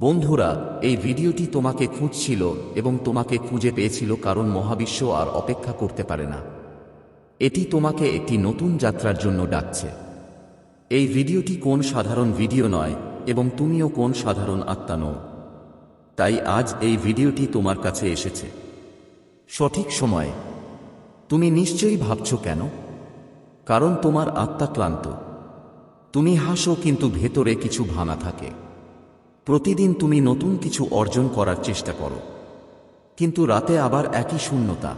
বন্ধুরা, এই ভিডিওটি তোমাকে খুঁজছিল এবং তোমাকে খুঁজে পেয়েছিল কারণ মহাবিশ্ব আর অপেক্ষা করতে পারে না। এটি তোমাকে একটি নতুন যাত্রার জন্য ডাকছে। এই ভিডিওটি কোন সাধারণ ভিডিও নয় এবং তুমিও কোন সাধারণ আত্মা নও। তাই আজ এই ভিডিওটি তোমার কাছে এসেছে। সঠিক সময়ে। তুমি নিশ্চয়ই ভাবছ কেন? কারণ তোমার আত্মা ক্লান্ত। তুমি হাসো কিন্তু ভেতরে কিছু ভাঙা থাকে। প্রতিদিন তুমি নতুন কিছু অর্জন করার চেষ্টা করো। কিন্তু রাতে আবার একই শূন্যতা।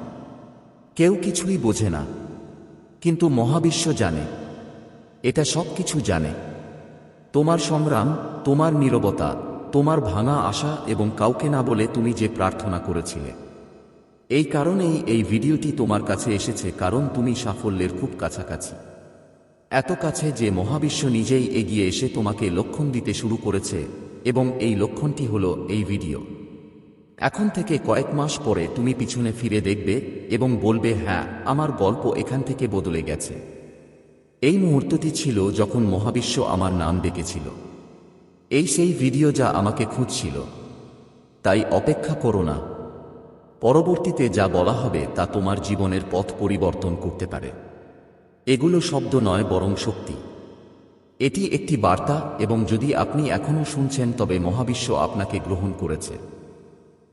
কেউ কিছুই বোঝে না। কিন্তু মহাবিশ্ব জানে। এটা সব কিছু জানে। তোমার সংগ্রাম, তোমার নীরবতা, তোমার ভাঙা আশা এবং কাউকে না বলে তুমি যে প্রার্থনা করেছিলে। এই কারণেই এই ভিডিওটি তোমার কাছে এসেছে কারণ তুমি সাফল্যের খুব কাছাকাছি। এত কাছে যে মহাবিশ্ব নিজেই এগিয়ে এসে তোমাকে লক্ষণ দিতে শুরু করেছে এবং এই লক্ষণটি হল এই ভিডিও। এখন থেকে কয়েক মাস পরে তুমি পিছনে ফিরে দেখবে এবং বলবে হ্যাঁ আমার গল্প এখান থেকে বদলে গেছে। এই মুহূর্তটি ছিল যখন মহাবিশ্ব আমার নাম ডেকেছিল। এই সেই ভিডিও যা আমাকে খুঁজছিল। তাই অপেক্ষা করো না। পরবর্তীতে যা বলা হবে তা তোমার জীবনের পথ পরিবর্তন করতে পারে। এগুলো শব্দ নয়, বরং শক্তি। এটি একটি বার্তা এবং যদি আপনি এখনও শুনছেন, তবে মহাবিশ্ব আপনাকে গ্রহণ করেছে।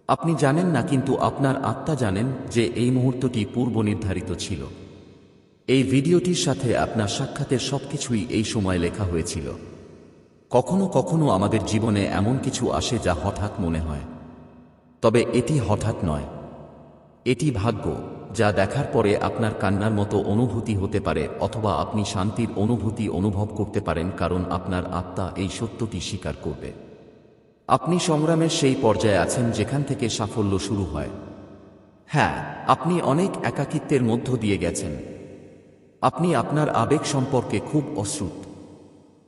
আপনি জানেন না, কিন্তু আপনার আত্মা জানেন যে এই মুহূর্তটি পূর্ব নির্ধারিত ছিল। এই ভিডিওটির সাথে আপনার সাক্ষাতের সবকিছুই এই সময় লেখা হয়েছিল। কখনো কখনো আমাদের জীবনে এমন কিছু আসে যা হঠাৎ মনে হয়। তবে এটি হঠাৎ নয়। এটি ভাগ্য। যা দেখার পরে আপনার কান্নার মতো অনুভূতি হতে পারে, অথবা আপনি শান্তির অনুভূতি অনুভব করতে পারেন কারণ আপনার আত্মা এই সত্যটি স্বীকার করবে। আপনি সংগ্রামের সেই পর্যায়ে আছেন যেখান থেকে সাফল্য শুরু হয়। হ্যাঁ আপনি অনেক একাকিত্বের মধ্য দিয়ে গেছেন। আপনি আপনার আবেগ সম্পর্কে খুব অশ্রুত।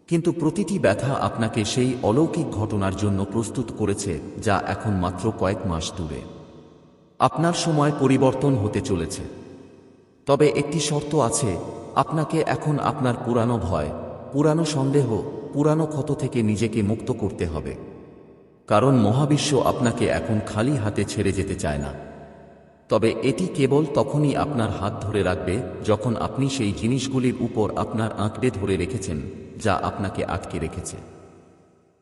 কিন্তু প্রতিটি ব্যথা আপনাকে সেই অলৌকিক ঘটনার জন্য প্রস্তুত করেছে, যা এখন মাত্র কয়েক মাস দূরে। আপনার সময় পরিবর্তন হতে চলেছে। তবে একটি শর্ত আছে, আপনাকে এখন আপনার পুরানো ভয়, পুরানো সন্দেহ, পুরানো ক্ষত থেকে নিজেকে মুক্ত করতে হবে। কারণ মহাবিশ্ব আপনাকে এখন খালি হাতে ছেড়ে যেতে চায় না। তবে এটি কেবল তখনই আপনার হাত ধরে রাখবে যখন আপনি সেই জিনিসগুলির উপর আপনার আঁকড়ে ধরে রেখেছেন, যা আপনাকে আটকে রেখেছে।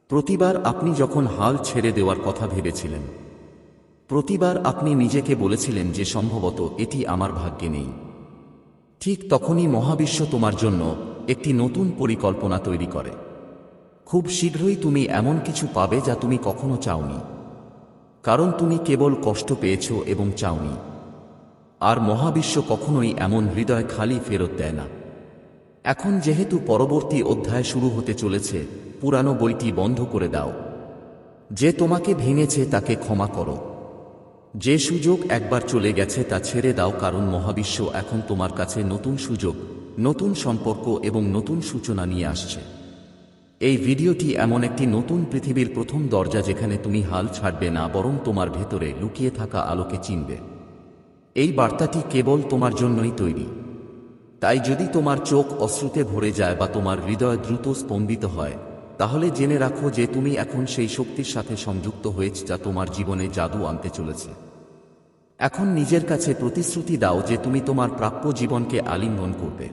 প্রতিবার আপনি যখন হাল ছেড়ে দেওয়ার কথা ভেবেছিলেন প্রতিবার আপনি নিজেকে বলেছিলেন যে সম্ভবত এটি আমার ভাগ্যে নেই। ঠিক তখনই মহাবিশ্ব তোমার জন্য একটি নতুন পরিকল্পনা তৈরি করে। খুব শীঘ্রই তুমি এমন কিছু পাবে যা তুমি কখনো চাওনি। কারণ তুমি কেবল কষ্ট পেয়েছ এবং চাওনি। আর মহাবিশ্ব কখনোই এমন হৃদয় খালি ফেরত দেয় না। এখন যেহেতু পরবর্তী অধ্যায় শুরু হতে চলেছে, পুরানো বইটি বন্ধ করে দাও। যে তোমাকে ভেঙেছে তাকে ক্ষমা করো। যে সুযোগ একবার চলে গেছে তা ছেড়ে দাও, কারণ মহাবিশ্ব এখন তোমার কাছে নতুন সুযোগ, নতুন সম্পর্ক এবং নতুন সূচনা নিয়ে আসছে। এই ভিডিওটি এমন একটি নতুন পৃথিবীর প্রথম দরজা যেখানে তুমি হাল ছাড়বে না, বরং তোমার ভেতরে লুকিয়ে থাকা আলোকে চিনবে। এই বার্তাটি কেবল তোমার জন্যই তৈরি। তাই যদি তোমার চোখ অশ্রুতে ভরে যায় বা তোমার হৃদয় দ্রুত স্পন্দিত হয়, তাহলে জেনে রাখো যে তুমি এখন সেই শক্তির সাথে সংযুক্ত হয়েছ যা তোমার জীবনে জাদু আনতে চলেছে। এখন নিজের কাছে প্রতিশ্রুতি দাও যে তুমি তোমার প্রাপ্য জীবনকে আলিঙ্গন করবে।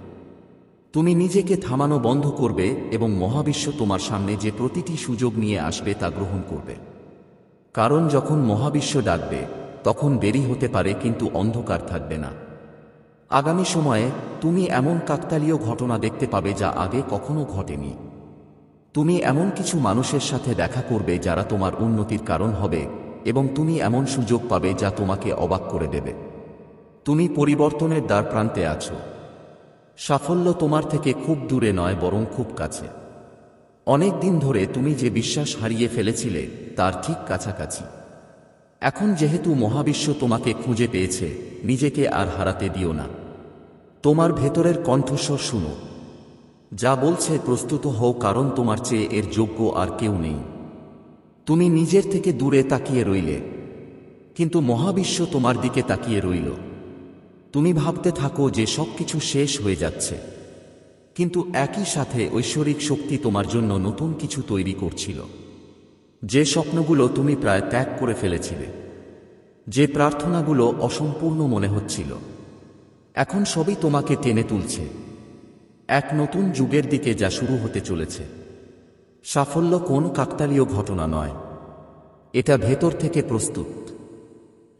তুমি নিজেকে থামানো বন্ধ করবে এবং মহাবিশ্ব তোমার সামনে যে প্রতিটি সুযোগ নিয়ে আসবে তা গ্রহণ করবে। কারণ যখন মহাবিশ্ব ডাকবে, তখন দেরি হতে পারে কিন্তু অন্ধকার থাকবে না। আগামী সময়ে তুমি এমন কাকতালীয় ঘটনা দেখতে পাবে যা আগে কখনো ঘটেনি। তুমি এমন কিছু মানুষের সাথে দেখা করবে যারা তোমার উন্নতির কারণ হবে এবং তুমি এমন সুযোগ পাবে যা তোমাকে অবাক করে দেবে। তুমি পরিবর্তনের দ্বার প্রান্তে আছো। সাফল্য তোমার থেকে খুব দূরে নয়, বরং খুব কাছে। অনেক দিন ধরে তুমি যে বিশ্বাস হারিয়ে ফেলেছিলে, তার ঠিক কাছাকাছি। এখন যেহেতু মহাবিশ্ব তোমাকে খুঁজে পেয়েছে, নিজেকে আর হারাতে দিও না। তোমার ভেতরের কণ্ঠস্বর শুনো। যা বলছে প্রস্তুত হও, কারণ তোমার চেয়ে এর যোগ্য আর কেউ নেই। তুমি নিজের থেকে দূরে তাকিয়ে রইলে। কিন্তু মহাবিশ্ব তোমার দিকে তাকিয়ে রইল। তুমি ভাবতে থাকো যে সবকিছু শেষ হয়ে যাচ্ছে। কিন্তু একই সাথে ঐশ্বরিক শক্তি তোমার জন্য নতুন কিছু তৈরি করছিল। যে স্বপ্নগুলো তুমি প্রায় ত্যাগ করে ফেলেছিলে। যে প্রার্থনাগুলো অসম্পূর্ণ মনে হচ্ছিল। এখন সবই তোমাকে টেনে তুলছে। এক নতুন যুগের দিকে যা শুরু হতে চলেছে। সাফল্য কোন কাকতালীয় ঘটনা নয়। এটা ভেতর থেকে প্রস্তুত।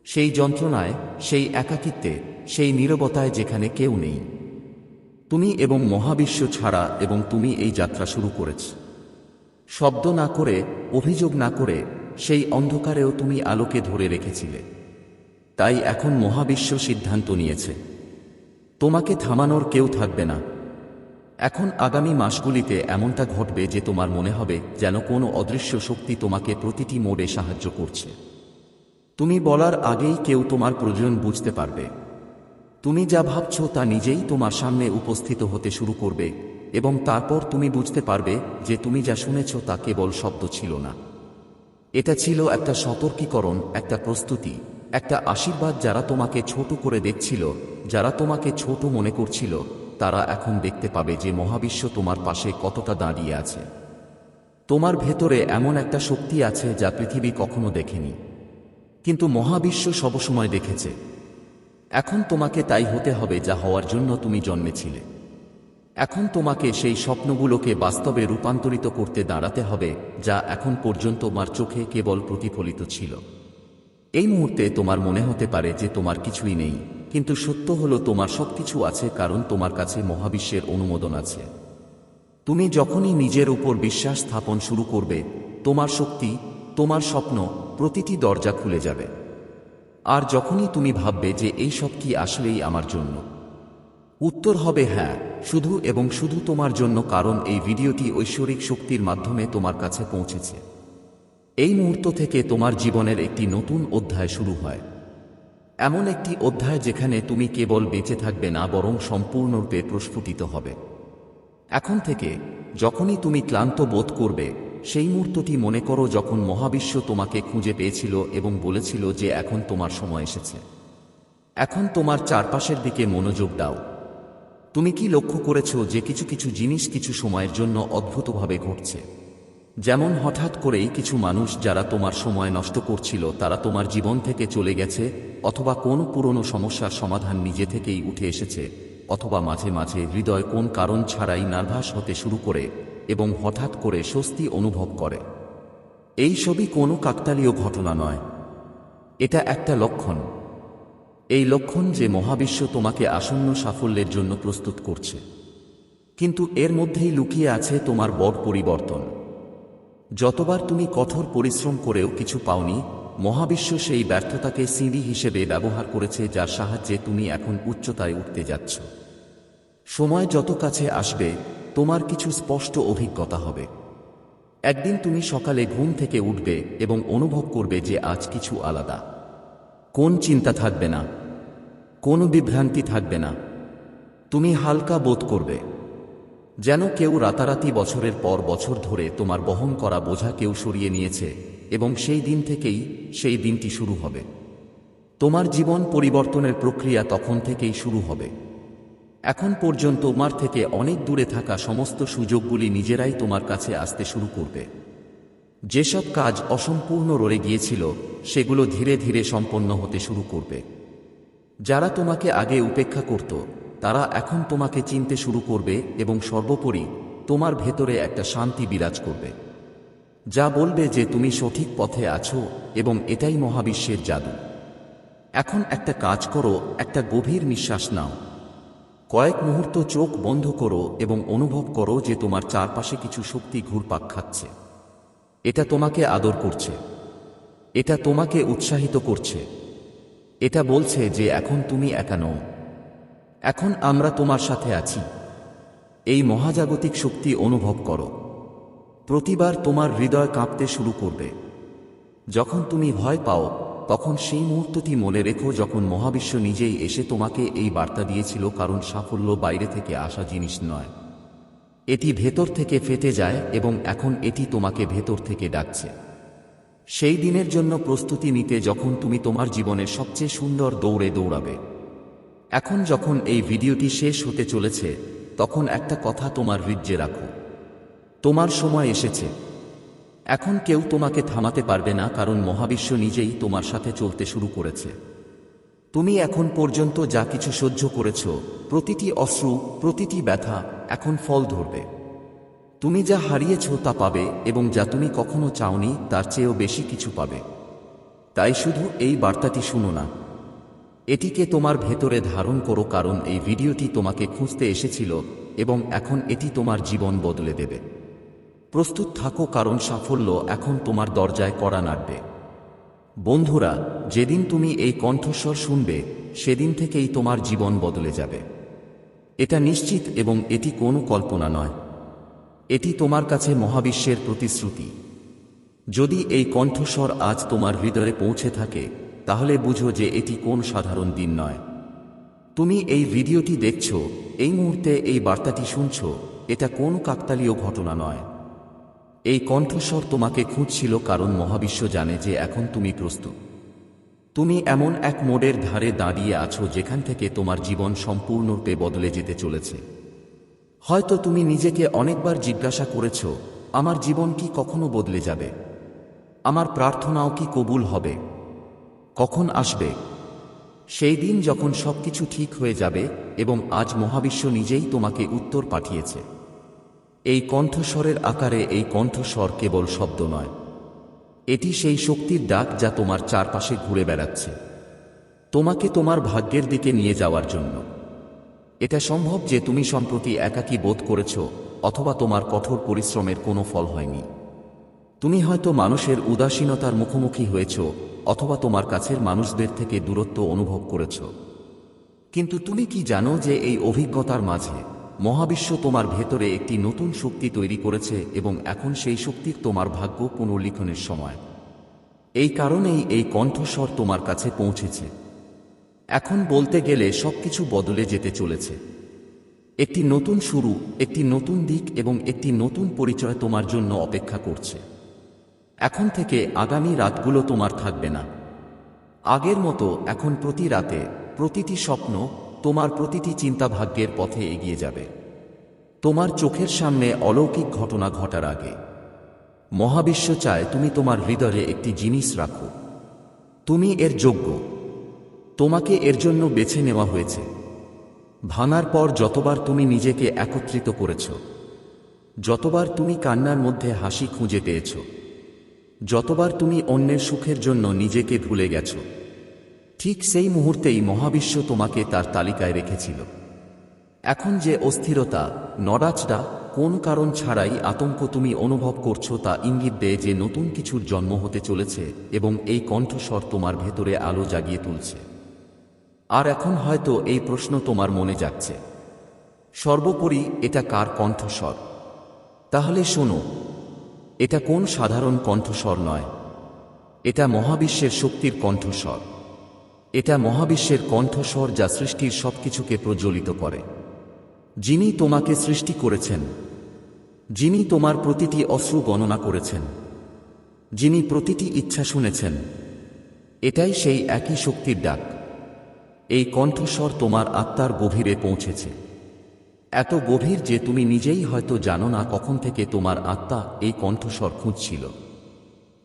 সেই যন্ত্রণায়, সেই একাকিত্বে, সেই নীরবতায় যেখানে কেউ নেই। তুমি এবং মহাবিশ্ব ছাড়া এবং তুমি এই যাত্রা শুরু করেছ। শব্দ না করে, অভিযোগ না করে, সেই অন্ধকারেও তুমি আলোকে ধরে রেখেছিলে। তাই এখন মহাবিশ্ব সিদ্ধান্ত নিয়েছে। তোমাকে থামানোর কেউ থাকবে না। এখন আগামী মাসগুলিতে এমনটা ঘটবে যে তোমার মনে হবে যেন কোনো অদৃশ্য শক্তি তোমাকে প্রতিটি মোড়ে সাহায্য করছে। তুমি বলার আগেই কেউ তোমার প্রয়োজন বুঝতে পারবে। তুমি যা ভাবছ তা নিজেই তোমার সামনে উপস্থিত হতে শুরু করবে এবং তারপর তুমি বুঝতে পারবে যে তুমি যা শুনেছ তা কেবল শব্দ ছিল না। এটা ছিল একটা সতর্কীকরণ, একটা প্রস্তুতি, একটা আশীর্বাদ যারা তোমাকে ছোট করে দেখছিল, যারা তোমাকে ছোট মনে করছিল তারা এখন দেখতে পাবে যে মহাবিশ্ব তোমার পাশে কতটা দাঁড়িয়ে আছে। তোমার ভেতরে এমন একটা শক্তি আছে যা পৃথিবী কখনো দেখেনি। কিন্তু মহাবিশ্ব সবসময় দেখেছে। এখন তোমাকে তাই হতে হবে যা হওয়ার জন্য তুমি জন্মেছিলে। এখন তোমাকে সেই স্বপ্নগুলোকে বাস্তবে রূপান্তরিত করতে দাঁড়াতে হবে যা এখন পর্যন্ত তোমার চোখে কেবল প্রতিফলিত ছিল। এই মুহূর্তে তোমার মনে হতে পারে যে তোমার কিছুই নেই। কিন্তু সত্য হলো তোমার সবকিছু আছে, কারণ তোমার কাছে মহাবিশ্বের অনুমোদন আছে। তুমি যখনই নিজের উপর বিশ্বাস স্থাপন শুরু করবে, তোমার শক্তি, তোমার স্বপ্ন প্রতিটি দরজা খুলে যাবে। আর যখনই তুমি ভাববে যে এই সব কি আসলেই আমার জন্য। উত্তর হবে হ্যাঁ শুধু এবং শুধু তোমার জন্য, কারণ এই ভিডিওটি ঐশ্বরিক শক্তির মাধ্যমে তোমার কাছে পৌঁছেছে। এই মুহূর্ত থেকে তোমার জীবনের একটি নতুন অধ্যায় শুরু হয়। এমন একটি অধ্যায় যেখানে তুমি কেবল বেঁচে থাকবে না, বরং সম্পূর্ণরূপে প্রস্ফুটিত হবে। এখন থেকে, যখনই তুমি ক্লান্ত বোধ করবে, সেই মুহূর্তটি মনে করো যখন মহাবিশ্ব তোমাকে খুঁজে পেয়েছিল এবং বলেছিল যে এখন তোমার সময় এসেছে। এখন তোমার চারপাশের দিকে মনোযোগ দাও। তুমি কি লক্ষ্য করেছ যে কিছু কিছু জিনিস কিছু সময়ের জন্য অদ্ভুতভাবে ঘটছে? যেমন হঠাৎ করেই কিছু মানুষ যারা তোমার সময় নষ্ট করছিল, তারা তোমার জীবন থেকে চলে গেছে অথবা কোন পুরনো সমস্যার সমাধান নিজে থেকেই উঠে এসেছে, অথবা মাঝে মাঝে হৃদয় কোন কারণ ছাড়াই নার্ভাস হতে শুরু করে এবং হঠাৎ করে স্বস্তি অনুভব করে। এই সবই কোনো কাকতালীয় ঘটনা নয়। এটা একটা লক্ষণ। এই লক্ষণ যে মহাবিশ্ব তোমাকে আসন্ন সাফল্যের জন্য প্রস্তুত করছে। কিন্তু এর মধ্যেই লুকিয়ে আছে তোমার বড় পরিবর্তন। যতবার তুমি কঠোর পরিশ্রম করেও কিছু পাওনি মহাবিশ্ব সেই ব্যর্থতাকে সিঁড়ি হিসেবে ব্যবহার করেছে যার সাহায্যে তুমি এখন উচ্চতায় উঠতে যাচ্ছ। সময় যত কাছে আসবে, তোমার কিছু স্পষ্ট অভিজ্ঞতা হবে। একদিন তুমি সকালে ঘুম থেকে উঠবে এবং অনুভব করবে যে আজ কিছু আলাদা। কোন চিন্তা থাকবে না। কোনো বিভ্রান্তি থাকবে না। তুমি হালকা বোধ করবে। যেন কেউ রাতারাতি বছরের পর বছর ধরে তোমার বহন করা বোঝা কেউ সরিয়ে নিয়েছে। এবং সেই দিন থেকেই সেই দিনটি শুরু হবে। তোমার জীবন পরিবর্তনের প্রক্রিয়া তখন থেকেই শুরু হবে। এখন পর্যন্ত তোমার থেকে অনেক দূরে থাকা সমস্ত সুযোগগুলি নিজেরাই তোমার কাছে আসতে শুরু করবে। যেসব কাজ অসম্পূর্ণ রয়ে গিয়েছিল, সেগুলো ধীরে ধীরে সম্পন্ন হতে শুরু করবে। যারা তোমাকে আগে উপেক্ষা করত, তারা এখন তোমাকে চিনতে শুরু করবে এবং সর্বোপরি তোমার ভেতরে একটা শান্তি বিরাজ করবে। যা বলবে যে তুমি সঠিক পথে আছো এবং এটাই মহাবিশ্বের জাদু। এখন একটা কাজ করো, একটা গভীর নিঃশ্বাস নাও। কয়েক মুহূর্ত চোখ বন্ধ করো এবং অনুভব করো যে তোমার চারপাশে কিছু শক্তি ঘুরপাক খাচ্ছে। এটা তোমাকে আদর করছে। এটা তোমাকে উৎসাহিত করছে। এটা বলছে যে এখন তুমি একা নও। এখন আমরা তোমার সাথে আছি। এই মহাজাগতিক শক্তি অনুভব করো। প্রতিবার তোমার হৃদয় কাঁপতে শুরু করবে। যখন তুমি ভয় পাও, তখন সেই মুহূর্তটি মনে রেখো যখন মহাবিশ্ব নিজেই এসে তোমাকে এই বার্তা দিয়েছিল, কারণ সাফল্য বাইরে থেকে আসা জিনিস নয়। এটি ভেতর থেকে ফেটে যায় এবং এখন এটি তোমাকে ভেতর থেকে ডাকছে। সেই দিনের জন্য প্রস্তুতি নিতে যখন তুমি তোমার জীবনের সবচেয়ে সুন্দর দৌড়ে দৌড়াবে। এখন যখন এই ভিডিওটি শেষ হতে চলেছে, তখন একটা কথা তোমার হৃদ্যে রাখো। তোমার সময় এসেছে। এখন কেউ তোমাকে থামাতে পারবে না কারণ মহাবিশ্ব নিজেই তোমার সাথে চলতে শুরু করেছে। তুমি এখন পর্যন্ত যা কিছু সহ্য করেছ, প্রতিটি অশ্রু, প্রতিটি ব্যথা এখন ফল ধরবে। তুমি যা হারিয়েছ তা পাবে এবং যা তুমি কখনো চাওনি তার চেয়েও বেশি কিছু পাবে। তাই শুধু এই বার্তাটি শুনো না। এটিকে তোমার ভেতরে ধারণ করো কারণ এই ভিডিওটি তোমাকে খুঁজতে এসেছিল এবং এখন এটি তোমার জীবন বদলে দেবে। প্রস্তুত থাকো কারণ সাফল্য এখন তোমার দরজায় কড়া নাড়বে। বন্ধুরা, যেদিন তুমি এই কণ্ঠস্বর শুনবে, সেদিন থেকেই তোমার জীবন বদলে যাবে। এটা নিশ্চিত এবং এটি কোনো কল্পনা নয়। এটি তোমার কাছে মহাবিশ্বের প্রতিশ্রুতি। যদি এই কণ্ঠস্বর আজ তোমার হৃদয়ে পৌঁছে থাকে, তাহলে বুঝো যে এটি কোন সাধারণ দিন নয়। তুমি এই ভিডিওটি দেখছ, এই মুহূর্তে এই বার্তাটি শুনছ, এটা কোন কাকতালীয় ঘটনা নয়। এই কণ্ঠস্বর তোমাকে খুঁজছিল কারণ মহাবিশ্ব জানে যে এখন তুমি প্রস্তুত। তুমি এমন এক মোড়ের ধারে দাঁড়িয়ে আছো যেখান থেকে তোমার জীবন সম্পূর্ণরূপে বদলে যেতে চলেছে। হয়তো তুমি নিজেকে অনেকবার জিজ্ঞাসা করেছ, আমার জীবন কি কখনো বদলে যাবে? আমার প্রার্থনাও কি কবুল হবে? কখন আসবে? সেই দিন যখন সবকিছু ঠিক হয়ে যাবে, এবং আজ মহাবিশ্ব নিজেই তোমাকে উত্তর পাঠিয়েছে। এই কণ্ঠস্বরের আকারে এই কণ্ঠস্বর কেবল শব্দ নয়। এটি সেই শক্তির ডাক যা তোমার চারপাশে ঘুরে বেড়াচ্ছে। তোমাকে তোমার ভাগ্যের দিকে নিয়ে যাওয়ার জন্য। এটা সম্ভব যে তুমি সম্প্রতি একাকী বোধ করেছ অথবা তোমার কঠোর পরিশ্রমের কোনো ফল হয়নি। তুমি হয়তো মানুষের উদাসীনতার মুখোমুখি হয়েছ অথবা তোমার কাছের মানুষদের থেকে দূরত্ব অনুভব করেছ। কিন্তু তুমি কি জানো যে এই অভিজ্ঞতার মাঝে মহাবিশ্ব তোমার ভেতরে একটি নতুন শক্তি তৈরি করেছে এবং এখন সেই শক্তির তোমার ভাগ্য পুনর্লিখনের সময়। এই কারণেই এই কণ্ঠস্বর তোমার কাছে পৌঁছেছে। এখন বলতে গেলে সবকিছু বদলে যেতে চলেছে। একটি নতুন শুরু, একটি নতুন দিক এবং একটি নতুন পরিচয় তোমার জন্য অপেক্ষা করছে। এখন থেকে আগামী রাতগুলো তোমার থাকবে না। আগের মতো এখন প্রতি রাতে প্রতিটি স্বপ্ন তোমার প্রতিটি চিন্তা ভাগ্যের পথে এগিয়ে যাবে। তোমার চোখের সামনে অলৌকিক ঘটনা ঘটার আগে। মহাবিশ্ব চায় তুমি তোমার হৃদয়ে একটি জিনিস রাখো। তুমি এর যোগ্য। তোমাকে এর জন্য বেছে নেওয়া হয়েছে। ভাঙার পর যতবার তুমি নিজেকে একত্রিত করেছ, যতবার তুমি কান্নার মধ্যে হাসি খুঁজে পেয়েছ, যতবার তুমি অন্যের সুখের জন্য নিজেকে ভুলে গেছ ঠিক সেই মুহূর্তেই মহাবিশ্ব তোমাকে তার তালিকায় রেখেছিল। এখন যে অস্থিরতা, নড়াচড়া, কোন কারণ ছাড়াই আতঙ্ক তুমি অনুভব করছ তা ইঙ্গিত দেয় যে নতুন কিছুর জন্ম হতে চলেছে এবং এই কণ্ঠস্বর তোমার ভেতরে আলো জাগিয়ে তুলছে। আর এখন হয়তো এই প্রশ্ন তোমার মনে যাচ্ছে। সর্বোপরি, এটা কার কণ্ঠস্বর? তাহলে শোনো, এটা কোন সাধারণ কণ্ঠস্বর নয়, এটা মহাবিশ্বের শক্তির কণ্ঠস্বর। এটা মহাবিশ্বের কণ্ঠস্বর যা সৃষ্টির সবকিছুকে প্রজ্বলিত করে। যিনি তোমাকে সৃষ্টি করেছেন, যিনি তোমার প্রতিটি অশ্রু গণনা করেছেন, যিনি প্রতিটি ইচ্ছা শুনেছেন, এটাই সেই একই শক্তির ডাক। এই কণ্ঠস্বর তোমার আত্মার গভীরে পৌঁছেছে। এত গভীর যে তুমি নিজেই হয়তো জানো না কখন থেকে তোমার আত্মা এই কণ্ঠস্বর খুঁজছিল।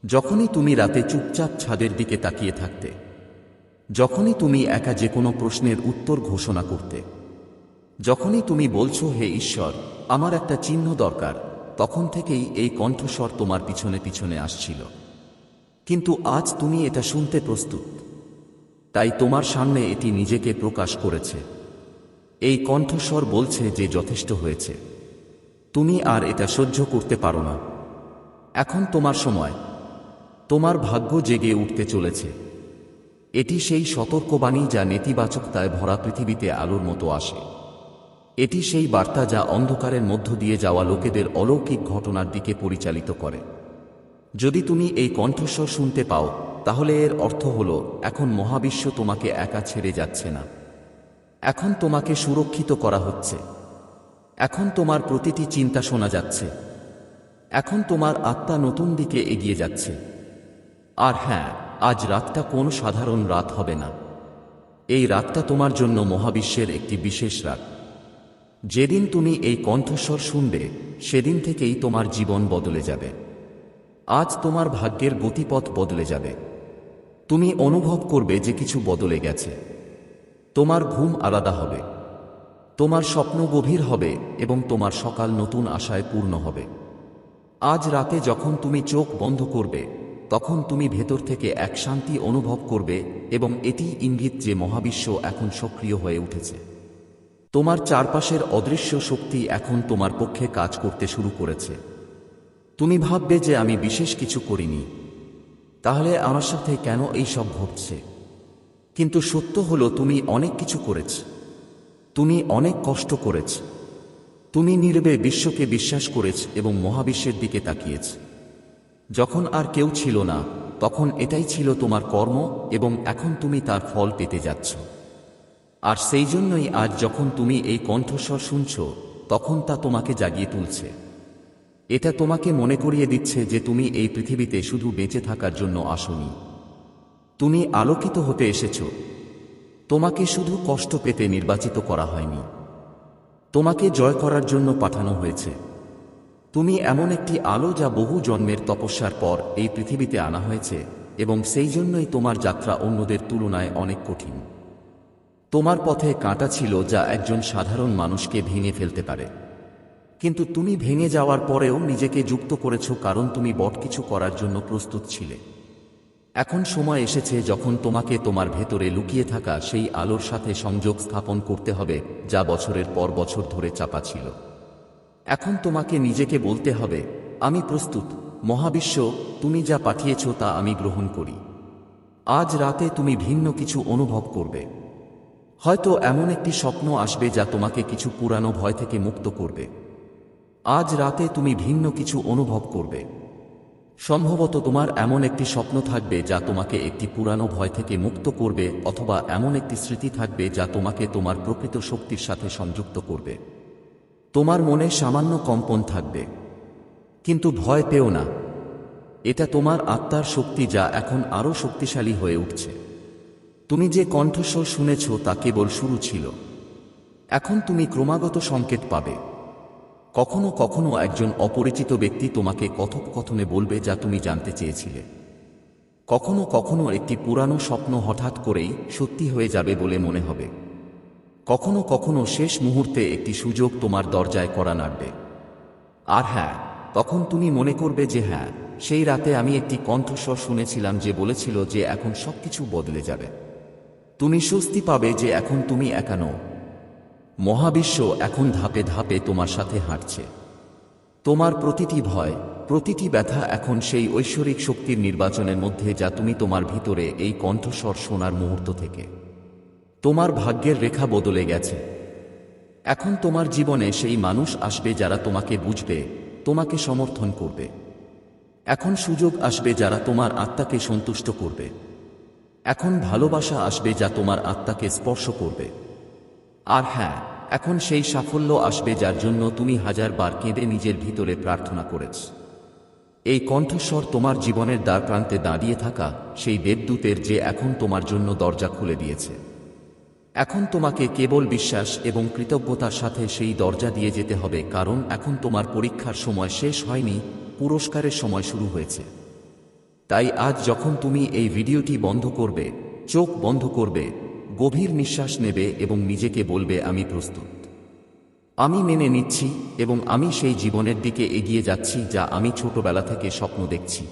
যখনই তুমি রাতে চুপচাপ ছাদের দিকে তাকিয়ে থাকতে যখনই তুমি একা যে কোনো প্রশ্নের উত্তর ঘোষণা করতে। যখনই তুমি বলছো, হে ঈশ্বর, আমার একটা চিহ্ন দরকার, তখন থেকেই এই কণ্ঠস্বর তোমার পিছনে পিছনে আসছিল। কিন্তু আজ তুমি এটা শুনতে প্রস্তুত। তাই তোমার সামনে এটি নিজেকে প্রকাশ করেছে। এই কণ্ঠস্বর বলছে যে যথেষ্ট হয়েছে। তুমি আর এটা সহ্য করতে পারো না। এখন তোমার সময়। তোমার ভাগ্য জেগে উঠতে চলেছে। এটি সেই সতর্কবাণী যা নেতিবাচকতায় ভরা পৃথিবীতে আলোর মতো আসে। এটি সেই বার্তা যা অন্ধকারের মধ্য দিয়ে যাওয়া লোকেদের অলৌকিক ঘটনার দিকে পরিচালিত করে। যদি তুমি এই কণ্ঠস্বর শুনতে পাও, তাহলে এর অর্থ হল, এখন মহাবিশ্ব তোমাকে একা ছেড়ে যাচ্ছে না। এখন তোমাকে সুরক্ষিত করা হচ্ছে। এখন তোমার প্রতিটি চিন্তা শোনা যাচ্ছে। এখন তোমার আত্মা নতুন দিকে এগিয়ে যাচ্ছে। আর হ্যাঁ আজ রাতটা কোন সাধারণ রাত হবে না। এই রাতটা তোমার জন্য মহাবিশ্বের একটি বিশেষ রাত। যেদিন তুমি এই কণ্ঠস্বর শুনবে, সেদিন থেকেই তোমার জীবন বদলে যাবে। আজ তোমার ভাগ্যের গতিপথ বদলে যাবে। তুমি অনুভব করবে যে কিছু বদলে গেছে। তোমার ঘুম আলাদা হবে। তোমার স্বপ্ন গভীর হবে এবং তোমার সকাল নতুন আশায় পূর্ণ হবে। আজ রাতে যখন তুমি চোখ বন্ধ করবে তখন তুমি ভেতর থেকে এক শান্তি অনুভব করবে এবং এটি ইঙ্গিত যে মহাবিশ্ব এখন সক্রিয় হয়ে উঠেছে। তোমার চারপাশের অদৃশ্য শক্তি এখন তোমার পক্ষে কাজ করতে শুরু করেছে। তুমি ভাববে যে আমি বিশেষ কিছু করিনি। তাহলে আমার সাথে কেন এই সব ঘটছে? কিন্তু সত্য হলো তুমি অনেক কিছু করেছ। তুমি অনেক কষ্ট করেছ। তুমি নীরবে বিশ্বকে বিশ্বাস করেছ এবং মহাবিশ্বের দিকে তাকিয়েছ। যখন আর কেউ ছিল না, তখন এটাই ছিল তোমার কর্ম এবং এখন তুমি তার ফল পেতে যাচ্ছ। আর সেই জন্যই আজ যখন তুমি এই কণ্ঠস্বর শুনছ, তখন তা তোমাকে জাগিয়ে তুলছে। এটা তোমাকে মনে করিয়ে দিচ্ছে যে তুমি এই পৃথিবীতে শুধু বেঁচে থাকার জন্য আসনি। তুমি আলোকিত হতে এসেছ। তোমাকে শুধু কষ্ট পেতে নির্বাচিত করা হয়নি। তোমাকে জয় করার জন্য পাঠানো হয়েছে। তুমি এমন একটি আলো যা বহু জন্মের তপস্যার পর এই পৃথিবীতে আনা হয়েছে, এবং সেই জন্যই তোমার যাত্রা অন্যদের তুলনায় অনেক কঠিন। তোমার পথে কাঁটা ছিল যা একজন সাধারণ মানুষকে ভেঙে ফেলতে পারে। কিন্তু তুমি ভেঙে যাওয়ার পরেও নিজেকে যুক্ত করেছ কারণ তুমি বট কিছু করার জন্য প্রস্তুত ছিলে। এখন সময় এসেছে যখন তোমাকে তোমার ভেতরে লুকিয়ে থাকা সেই আলোর সাথে সংযোগ স্থাপন করতে হবে যা বছরের পর বছর ধরে চাপা ছিল। এখন তোমাকে নিজেকে বলতে হবে, আমি প্রস্তুত, মহাবিশ্ব, তুমি যা পাঠিয়েছ তা আমি গ্রহণ করি। আজ রাতে তুমি ভিন্ন কিছু অনুভব করবে। হয়তো এমন একটি স্বপ্ন আসবে যা তোমাকে কিছু পুরানো ভয় থেকে মুক্ত করবে। আজ রাতে তুমি ভিন্ন কিছু অনুভব করবে। সম্ভবত তোমার এমন একটি স্বপ্ন থাকবে যা তোমাকে একটি পুরানো ভয় থেকে মুক্ত করবে অথবা এমন একটি স্মৃতি থাকবে যা তোমাকে তোমার প্রকৃত শক্তির সাথে সংযুক্ত করবে। তোমার মনে সামান্য কম্পন থাকবে। কিন্তু ভয় পেও না। এটা তোমার আত্মার শক্তি যা এখন আরও শক্তিশালী হয়ে উঠছে। তুমি যে কণ্ঠস্বর শুনেছ তা কেবল শুরু ছিল। এখন তুমি ক্রমাগত সংকেত পাবে। কখনো কখনো একজন অপরিচিত ব্যক্তি তোমাকে কথোপকথনে বলবে যা তুমি জানতে চেয়েছিলে। কখনো কখনো একটি পুরানো স্বপ্ন হঠাৎ করেই সত্যি হয়ে যাবে বলে মনে হবে। কখনো কখনো শেষ মুহূর্তে একটি সুযোগ তোমার দরজায় করা নাড়বে। আর হ্যাঁ তখন তুমি মনে করবে যে হ্যাঁ সেই রাতে আমি একটি কণ্ঠস্বর শুনেছিলাম যে বলেছিল যে এখন সবকিছু বদলে যাবে। তুমি স্বস্তি পাবে যে এখন তুমি একা নও। মহাবিশ্ব এখন ধাপে ধাপে তোমার সাথে হাঁটছে। তোমার প্রতিটি ভয়, প্রতিটি ব্যথা এখন সেই ঐশ্বরিক শক্তির নির্বাচনের মধ্যে যা তুমি তোমার ভিতরে এই কণ্ঠস্বর শোনার মুহূর্ত থেকে। তোমার ভাগ্যের রেখা বদলে গেছে। এখন তোমার জীবনে সেই মানুষ আসবে যারা তোমাকে বুঝবে, তোমাকে সমর্থন করবে। এখন সুযোগ আসবে যারা তোমার আত্মাকে সন্তুষ্ট করবে। এখন ভালোবাসা আসবে যা তোমার আত্মাকে স্পর্শ করবে। আর হ্যাঁ এখন সেই সাফল্য আসবে যার জন্য তুমি হাজার বার কেঁদে নিজের ভিতরে প্রার্থনা করেছ। এই কণ্ঠস্বর তোমার জীবনের দ্বার প্রান্তে দাঁড়িয়ে থাকা সেই দেবদূতের যে এখন তোমার জন্য দরজা খুলে দিয়েছে। এখন তোমাকে কেবল বিশ্বাস এবং কৃতজ্ঞতার সাথে সেই দরজা দিয়ে যেতে হবে, কারণ এখন তোমার পরীক্ষার সময় শেষ হয়নি, পুরস্কারের সময় শুরু হয়েছে। তাই আজ যখন তুমি এই ভিডিওটি বন্ধ করবে, চোখ বন্ধ করবে, গভীর নিঃশ্বাস নেবে এবং নিজেকে বলবে, আমি প্রস্তুত। আমি মেনে নিচ্ছি এবং আমি সেই জীবনের দিকে এগিয়ে যাচ্ছি যা আমি ছোটবেলা থেকে স্বপ্ন দেখছি।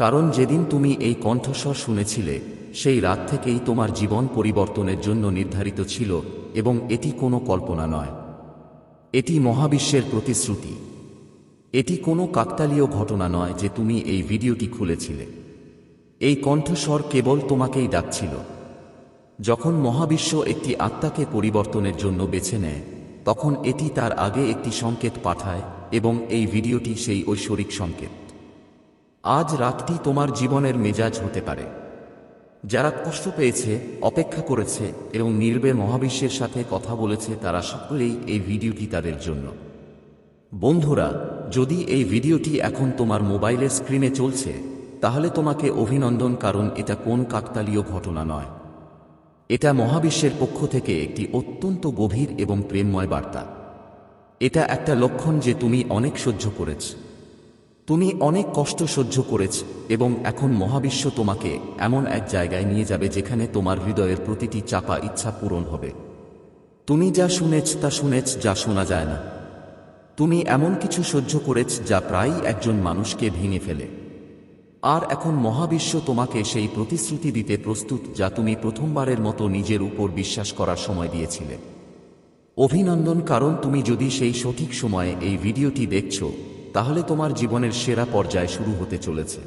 কারণ যেদিন তুমি এই কণ্ঠস্বর শুনেছিলে, সেই রাত থেকেই তোমার জীবন পরিবর্তনের জন্য নির্ধারিত ছিল এবং এটি কোনো কল্পনা নয়। এটি মহাবিশ্বের প্রতিশ্রুতি। এটি কোনো কাকতালীয় ঘটনা নয় যে তুমি এই ভিডিওটি খুলেছিলে। এই কণ্ঠস্বর কেবল তোমাকেই ডাকছিল। যখন মহাবিশ্ব একটি আত্মাকে পরিবর্তনের জন্য বেছে নেয়, তখন এটি তার আগে একটি সংকেত পাঠায় এবং এই ভিডিওটি সেই ঐশ্বরিক সংকেত। আজ রাতটি তোমার জীবনের মেজাজ হতে পারে। যারা কষ্ট পেয়েছে, অপেক্ষা করেছে এবং নির্বে মহাবিশ্বের সাথে কথা বলেছে, তারা সকলেই এই ভিডিওটি তাদের জন্য। বন্ধুরা, যদি এই ভিডিওটি এখন তোমার মোবাইলের স্ক্রিনে চলছে, তাহলে তোমাকে অভিনন্দন, কারণ এটা কোন কাকতালীয় ঘটনা নয়। এটা মহাবিশ্বের পক্ষ থেকে একটি অত্যন্ত গভীর এবং প্রেমময় বার্তা। এটা একটা লক্ষণ যে তুমি অনেক সহ্য করেছ। তুমি অনেক কষ্ট সহ্য করেছ এবং এখন মহাবিশ্ব তোমাকে এমন এক জায়গায় নিয়ে যাবে যেখানে তোমার হৃদয়ের প্রতিটি চাপা ইচ্ছা পূরণ হবে। তুমি যা শুনেছ তা শুনেছ, যা শোনা যায় না। তুমি এমন কিছু সহ্য করেছ যা প্রায়ই একজন মানুষকে ভেঙে ফেলে। আর এখন মহাবিশ্ব তোমাকে সেই প্রতিশ্রুতি দিতে প্রস্তুত যা তুমি প্রথমবারের মতো নিজের উপর বিশ্বাস করার সময় দিয়েছিলে। অভিনন্দন, কারণ তুমি যদি সেই সঠিক সময়ে এই ভিডিওটি দেখছ তাহলে তোমার জীবনের সেরা পর্যায় শুরু হতে চলেছে।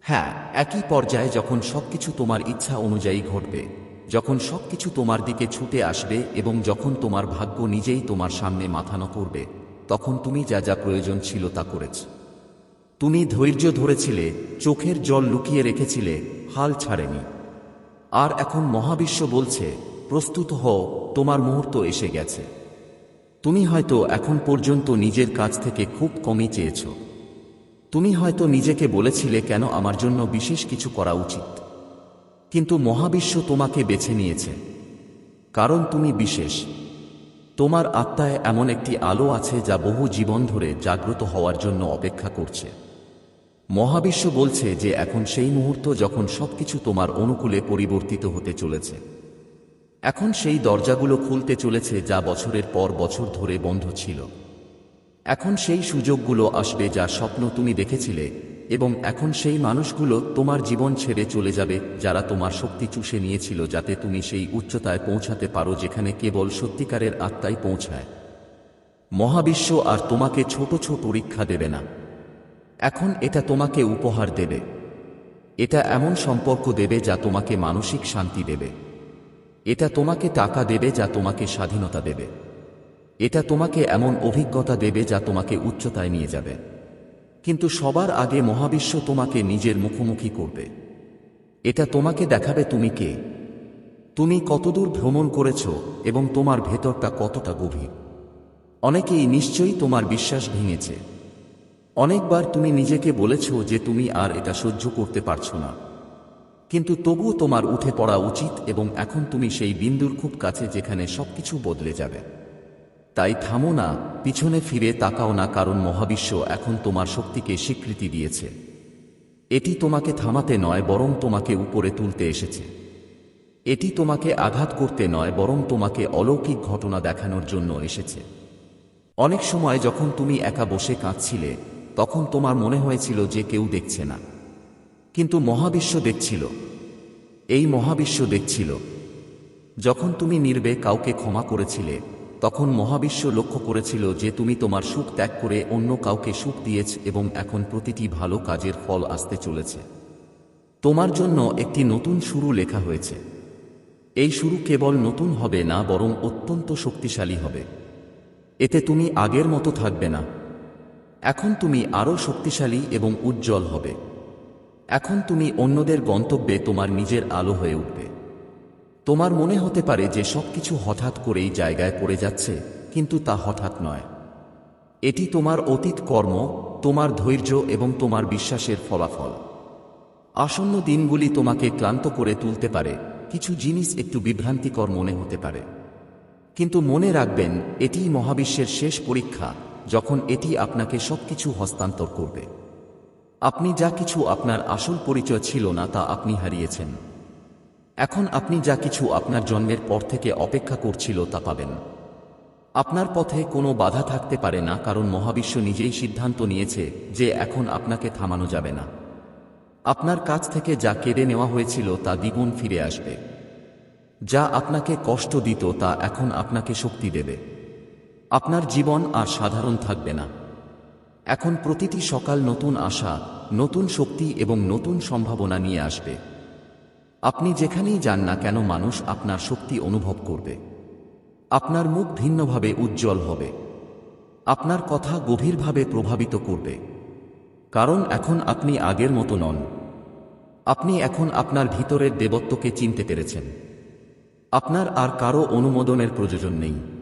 হ্যাঁ একই পর্যায়ে যখন সবকিছু তোমার ইচ্ছা অনুযায়ী ঘটবে, যখন সবকিছু তোমার দিকে ছুটে আসবে এবং যখন তোমার ভাগ্য নিজেই তোমার সামনে মাথানো করবে, তখন তুমি যা যা প্রয়োজন ছিল তা করেছ। তুমি ধৈর্য ধরেছিলে, চোখের জল লুকিয়ে রেখেছিলে, হাল ছাড়েনি। আর এখন মহাবিশ্ব বলছে, প্রস্তুত হও, তোমার মুহূর্ত এসে গেছে। তুমি হয়তো এখন পর্যন্ত নিজের কাছ থেকে খুব কমই চেয়েছ। তুমি হয়তো নিজেকে বলেছিলে কেন আমার জন্য বিশেষ কিছু করা উচিত। কিন্তু মহাবিশ্ব তোমাকে বেছে নিয়েছে। কারণ তুমি বিশেষ। তোমার আত্মায় এমন একটি আলো আছে যা বহু জীবন ধরে জাগ্রত হওয়ার জন্য অপেক্ষা করছে। মহাবিশ্ব বলছে যে এখন সেই মুহূর্ত যখন সবকিছু তোমার অনুকূলে পরিবর্তিত হতে চলেছে। এখন সেই দরজাগুলো খুলতে চলেছে যা বছরের পর বছর ধরে বন্ধ ছিল। এখন সেই সুযোগগুলো আসবে যা স্বপ্ন তুমি দেখেছিলে, এবং এখন সেই মানুষগুলো তোমার জীবন ছেড়ে চলে যাবে যারা তোমার শক্তি চুষে নিয়েছিল যাতে তুমি সেই উচ্চতায় পৌঁছাতে পারো যেখানে কেবল সত্যিকারের আত্মাই পৌঁছায়। মহাবিশ্ব আর তোমাকে ছোট ছোট পরীক্ষা দেবে না। এখন এটা তোমাকে উপহার দেবে। এটা এমন সম্পর্ক দেবে যা তোমাকে মানসিক শান্তি দেবে। এটা তোমাকে টাকা দেবে যা তোমাকে স্বাধীনতা দেবে। এটা তোমাকে এমন অভিজ্ঞতা দেবে যা তোমাকে উচ্চতায় নিয়ে যাবে। কিন্তু সবার আগে মহাবিশ্ব তোমাকে নিজের মুখোমুখি করবে। এটা তোমাকে দেখাবে তুমি কে। তুমি কতদূর ভ্রমণ করেছ এবং তোমার ভেতরটা কতটা গভীর। অনেকেই নিশ্চয়ই তোমার বিশ্বাস ভেঙেছে। অনেকবার তুমি নিজেকে বলেছ যে তুমি আর এটা সহ্য করতে পারছ না। কিন্তু তবুও তোমার উঠে পড়া উচিত এবং এখন তুমি সেই বিন্দুর খুব কাছে যেখানে সবকিছু বদলে যাবে। তাই থামো না, পিছনে ফিরে তাকাও না কারণ মহাবিশ্ব এখন তোমার শক্তিকে স্বীকৃতি দিয়েছে। এটি তোমাকে থামাতে নয়, বরং তোমাকে উপরে তুলতে এসেছে। এটি তোমাকে আঘাত করতে নয়, বরং তোমাকে অলৌকিক ঘটনা দেখানোর জন্য এসেছে। অনেক সময় যখন তুমি একা বসে কাঁদছিলে, তখন তোমার মনে হয়েছিল যে কেউ দেখছে না। কিন্তু মহাবিশ্ব দেখছিল। এই মহাবিশ্ব দেখছিল। যখন তুমি নির্বে কাউকে ক্ষমা করেছিলে, তখন মহাবিশ্ব লক্ষ্য করেছিল যে তুমি তোমার সুখ ত্যাগ করে অন্য কাউকে সুখ দিয়েছ এবং এখন প্রতিটি ভালো কাজের ফল আসতে চলেছে। তোমার জন্য একটি নতুন শুরু লেখা হয়েছে। এই শুরু কেবল নতুন হবে না, বরং অত্যন্ত শক্তিশালী হবে। এতে তুমি আগের মতো থাকবে না। এখন তুমি আরও শক্তিশালী এবং উজ্জ্বল হবে। এখন তুমি অন্যদের গন্তব্যে তোমার নিজের আলো হয়ে উঠবে। তোমার মনে হতে পারে যে সবকিছু হঠাৎ করেই জায়গায় পড়ে যাচ্ছে, কিন্তু তা হঠাৎ নয়। এটি তোমার অতীত কর্ম, তোমার ধৈর্য এবং তোমার বিশ্বাসের ফলাফল। আসন্ন দিনগুলি তোমাকে ক্লান্ত করে তুলতে পারে, কিছু জিনিস একটু বিভ্রান্তিকর মনে হতে পারে। কিন্তু মনে রাখবেন, এটিই মহাবিশ্বের শেষ পরীক্ষা, যখন এটি আপনাকে সবকিছু হস্তান্তর করবে। আপনি যা কিছু আপনার আসল পরিচয় ছিল না তা আপনি হারিয়েছেন। এখন আপনি যা কিছু আপনার জন্মের পর থেকে অপেক্ষা করছিল তা পাবেন। আপনার পথে কোনো বাধা থাকতে পারে না, কারণ মহাবিশ্ব নিজেই সিদ্ধান্ত নিয়েছে যে এখন আপনাকে থামানো যাবে না। আপনার কাছ থেকে যা কেড়ে নেওয়া হয়েছিল তা দ্বিগুণ ফিরে আসবে। যা আপনাকে কষ্ট দিত তা এখন আপনাকে শক্তি দেবে। আপনার জীবন আর সাধারণ থাকবে না। এখন প্রতিটি সকাল নতুন আশা, নতুন শক্তি এবং নতুন সম্ভাবনা নিয়ে আসবে। আপনি যেখানেই যান না কেন মানুষ আপনার শক্তি অনুভব করবে। আপনার মুখ ভিন্নভাবে উজ্জ্বল হবে। আপনার কথা গভীরভাবে প্রভাবিত করবে। কারণ এখন আপনি আগের মতো নন। আপনি এখন আপনার ভিতরের দেবত্বকে চিনতে পেরেছেন। আপনার আর কারও অনুমোদনের প্রয়োজন নেই।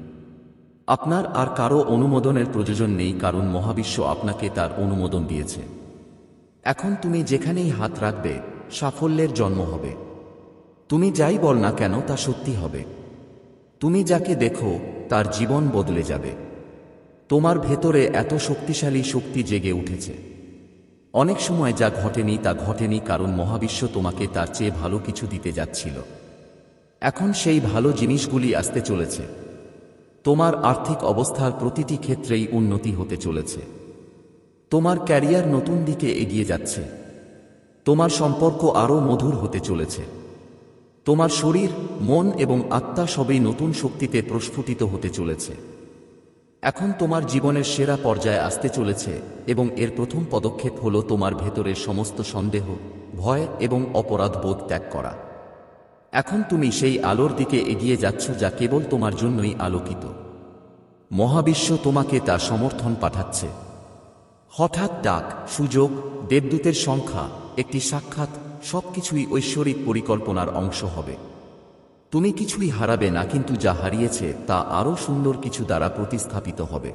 আপনার আর কারও অনুমোদনের প্রয়োজন নেই, কারণ মহাবিশ্ব আপনাকে তার অনুমোদন দিয়েছে। এখন তুমি যেখানেই হাত রাখবে, সাফল্যের জন্ম হবে। তুমি যাই বল না কেন, তা সত্যি হবে। তুমি যাকে দেখো, তার জীবন বদলে যাবে। তোমার ভেতরে এত শক্তিশালী শক্তি জেগে উঠেছে। অনেক সময় যা ঘটেনি, তা ঘটেনি কারণ মহাবিশ্ব তোমাকে তার চেয়ে ভালো কিছু দিতে যাচ্ছিল। এখন সেই ভালো জিনিসগুলি আসতে চলেছে। তোমার আর্থিক অবস্থার প্রতিটি ক্ষেত্রেই উন্নতি হতে চলেছে। তোমার ক্যারিয়ার নতুন দিকে এগিয়ে যাচ্ছে। তোমার সম্পর্ক আরও মধুর হতে চলেছে। তোমার শরীর, মন এবং আত্মা সবই নতুন শক্তিতে প্রস্ফুটিত হতে চলেছে। এখন তোমার জীবনের সেরা পর্যায়ে আসতে চলেছে এবং এর প্রথম পদক্ষেপ হল তোমার ভেতরের সমস্ত সন্দেহ, ভয় এবং অপরাধ বোধ ত্যাগ করা। এখন তুমি সেই আলোর দিকে এগিয়ে যাচ্ছ যা কেবল তোমার জন্যই আলোকিত। মহাবিশ্ব তোমাকে তা সমর্থন পাঠাচ্ছে। হঠাৎ ডাক, সুযোগ, দেবদূতের সংখ্যা, একটি সাক্ষাৎ, সবকিছুই ঐশ্বরিক পরিকল্পনার অংশ হবে। তুমি কিছুই হারাবে না, কিন্তু যা হারিয়েছে তা আরও সুন্দর কিছু দ্বারা প্রতিস্থাপিত হবে।